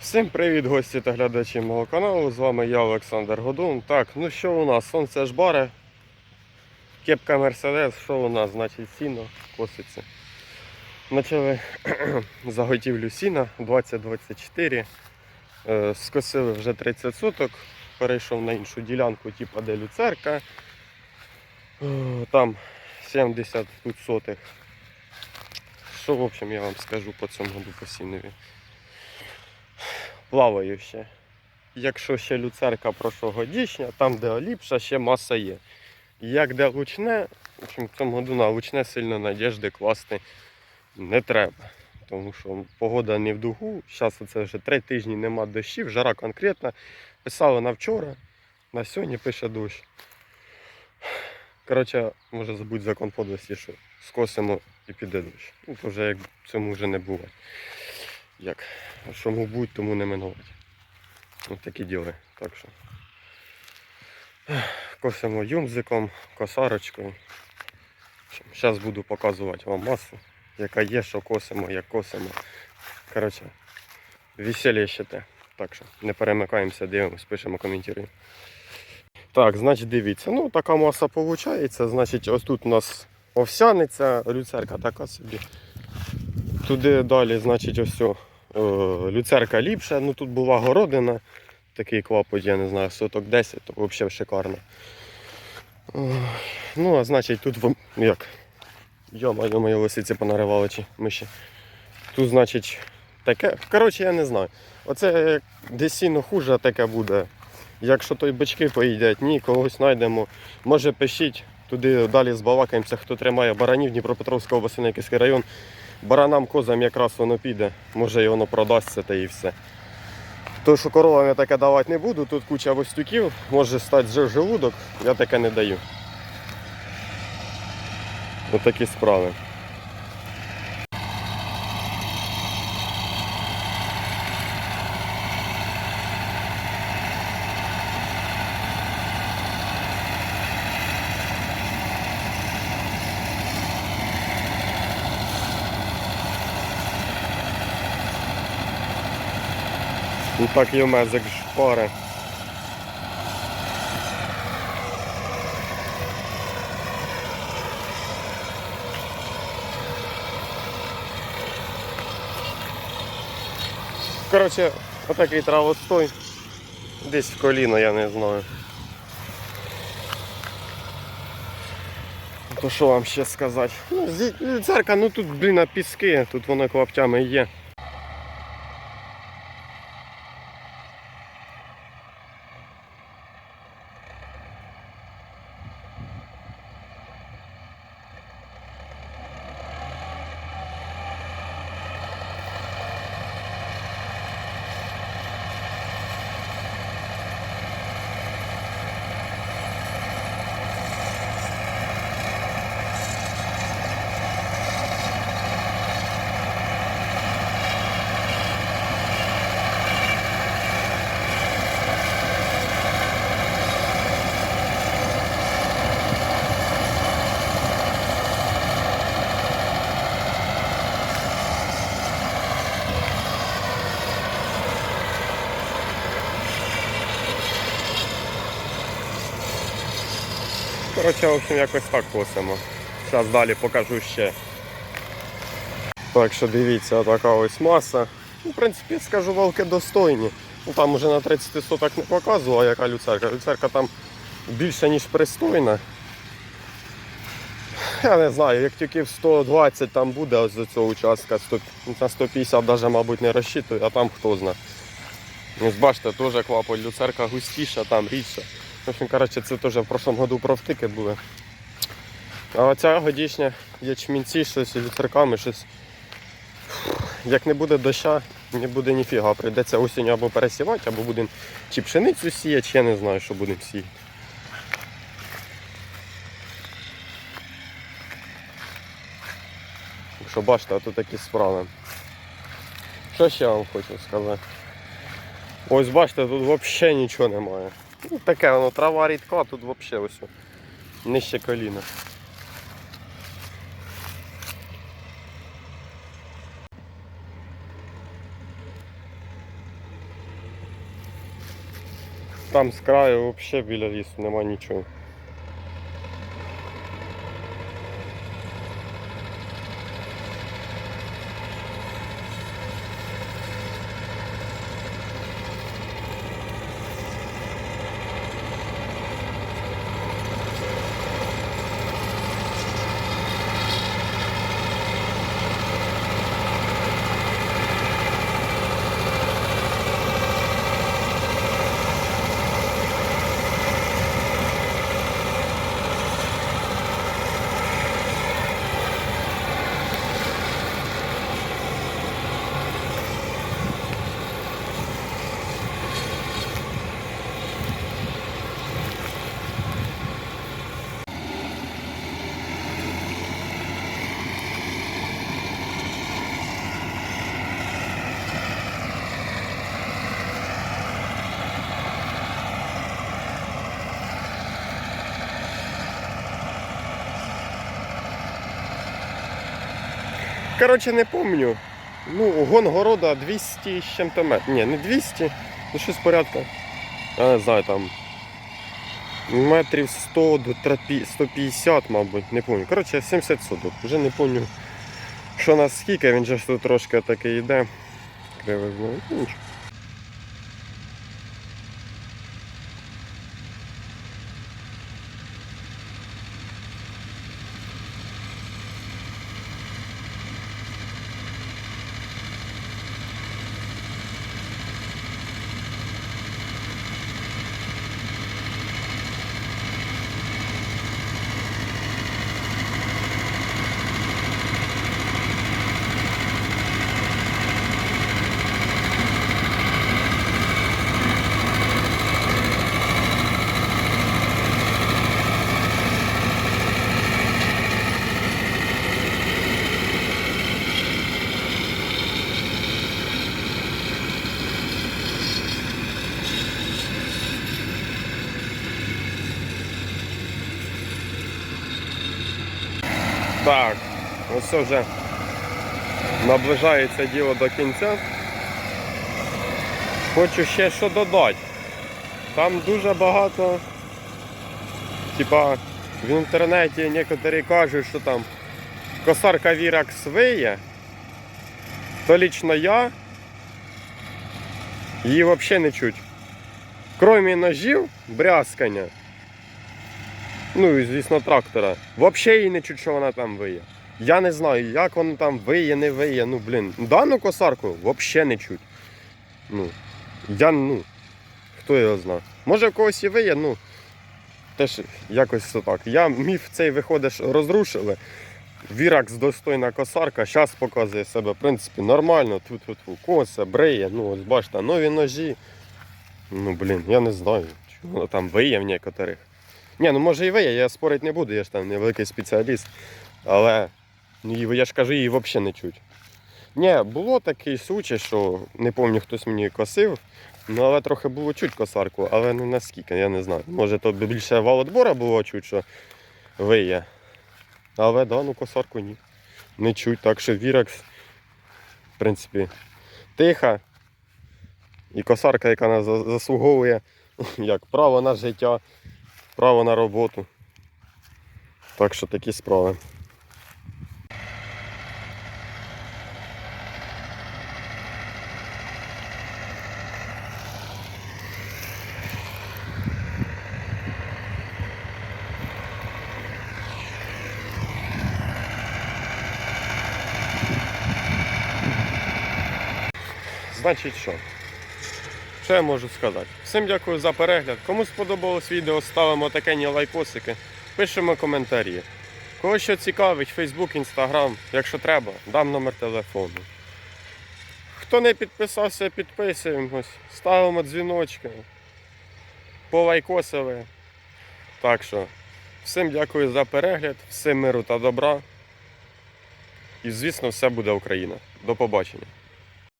Всім привіт, гості та глядачі мого каналу. З вами я, Олександр Годун. Так, ну що у нас? Сонце ж баре. Кепка Мерседес, що у нас? Значить сіно коситься. Почали заготівлю сіна 2024. Е, Скосили вже 30 суток. Перейшов на іншу ділянку, типу де люцерка. Е, Там 70 тут сотих. Що, в общем, я вам скажу по цьому по сінові плаваю ще. Якщо ще люцерка прошлогодічня, там де оліпша, ще маса є. Як де лучне, в общем, в цьому году на лучне сильно надіжди класти не треба. Тому що погода не в дугу. Зараз це вже три тижні нема дощів, жара конкретна. Писали на вчора, на сьогодні пише дощ. Коротше, може забудь закон подлості, що скосимо і піде дощ. Ну, вже як цьому вже не буває. Як? Що будь, тому не минувати. Ось такі діли. Так що. Косимо юмзиком, косарочкою. Зараз буду показувати вам масу, яка є, що косимо, як косимо. Коротше, веселье ще те. Так що не перемикаємося, дивимось, пишемо, коментуємо. Так, значить дивіться, ну така маса виходить. Значить, ось тут у нас овсяниця, люцерка така собі. Туди далі, значить, ось люцерка ліпша. Ну тут була городина, такий клапоть, я не знаю, соток 10, то взагалі шикарно. Ну, а значить, тут в- як? Йома, йома, лисиці понаривали чи миші. Тут, значить, таке. Коротше, я не знаю. Оце десь хуже, таке буде. Якщо той бички поїдять, ні, когось знайдемо. Може пишіть, туди далі збалакаємося, хто тримає баранів Дніпропетровська область, Никівський район. Баранам козам якраз воно піде, може і воно продасться та і все. То, що коровам я таке давати не буду, тут куча востюків, може стати желудок, я таке не даю. Отакі справи. Ну так і мезик шпари. Коротше, отакий травостой. Десь в коліно, я не знаю. То що вам ще сказати? Ну, церква, ну тут, блін, піски, тут воно клаптями є. Коротше, в общем, якось так косимо. Зараз далі покажу ще. Так що дивіться, така ось маса. Ну, в принципі, скажу, валки достойні. Ну, там уже на 30 соток не показувала, яка люцерка. Люцерка там більше, ніж пристойна. Я не знаю, як тільки в 120 там буде ось до цього участка, 100, на 150 навіть, мабуть, не розчитую, а там хто знає. Бачите, теж клапоть люцерка густіша, там рідша. В общем, коротше, це теж в прошлому году провтики були. А оця годічня ячмінці, щось з люцерками, щось. Як не буде доща, не буде ніфіга. Прийдеться осінню або пересівати, або будемо чи пшеницю сіяти, чи я не знаю, що будемо сіяти. Якщо бачите, а тут такі справи. Що ще я вам хочу сказати? Ось бачите, тут взагалі нічого немає. Ну, Таке воно трава рідка, тут взагалі ось нижче коліна. Там з краю взагалі біля лісу нема нічого. Коротше, не помню. Ну, гон города 200 з чим-то метрів. Ні, не 200, ну щось порядка. Я не знаю, там. Метрів 100 до 150, мабуть, не пам'ятаю. Коротше, 70 соток. Вже не пам'ятаю, що нас скільки, він же тут трошки такий йде. Кривизно. Ну, нічого. Так, ось вже наближається діло до кінця. Хочу ще що додати. Там дуже багато, типа в інтернеті некоторі кажуть, що там косарка Віракс виє, то лічно я її взагалі не чуть. Кроме ножів, брязкання, ну і звісно трактора. Взагалі її не чуть, що вона там виє. Я не знаю, як воно там виє, не виє. Ну, блін, дану косарку взагалі не чуть. Ну, я, ну, хто його знає. Може в когось і виє, ну, теж якось так. Я міф цей виходиш, розрушили. Віракс достойна косарка, зараз показує себе, в принципі, нормально. Тут, тут коса, бриє, ну ось бачите, нові ножі. Ну, блін, я не знаю, чого там виє в некоторих. Ні, ну може і виє, я спорити не буду, я ж там не великий спеціаліст. Але ну, я ж кажу, її взагалі не чуть. Ні, було такий случай, що не пам'ятаю, хтось мені косив, ну але трохи було чуть косарку, але не наскільки, я не знаю. Може то більше валотбора було чуть, що виє. Але дану косарку ні. Не чуть. Так що Вірекс, в принципі, тиха. І косарка, яка нас заслуговує як право на життя, право на роботу. Так що такі справи. Значить що? Що я можу сказати? Всім дякую за перегляд. Кому сподобалось відео, ставимо такені лайкосики, пишемо коментарі. Кого що цікавить, Facebook, Instagram, якщо треба, дам номер телефону. Хто не підписався, підписуємось, ставимо дзвіночки, полайкосили. Так що, всім дякую за перегляд, всім миру та добра. І звісно, все буде Україна. До побачення.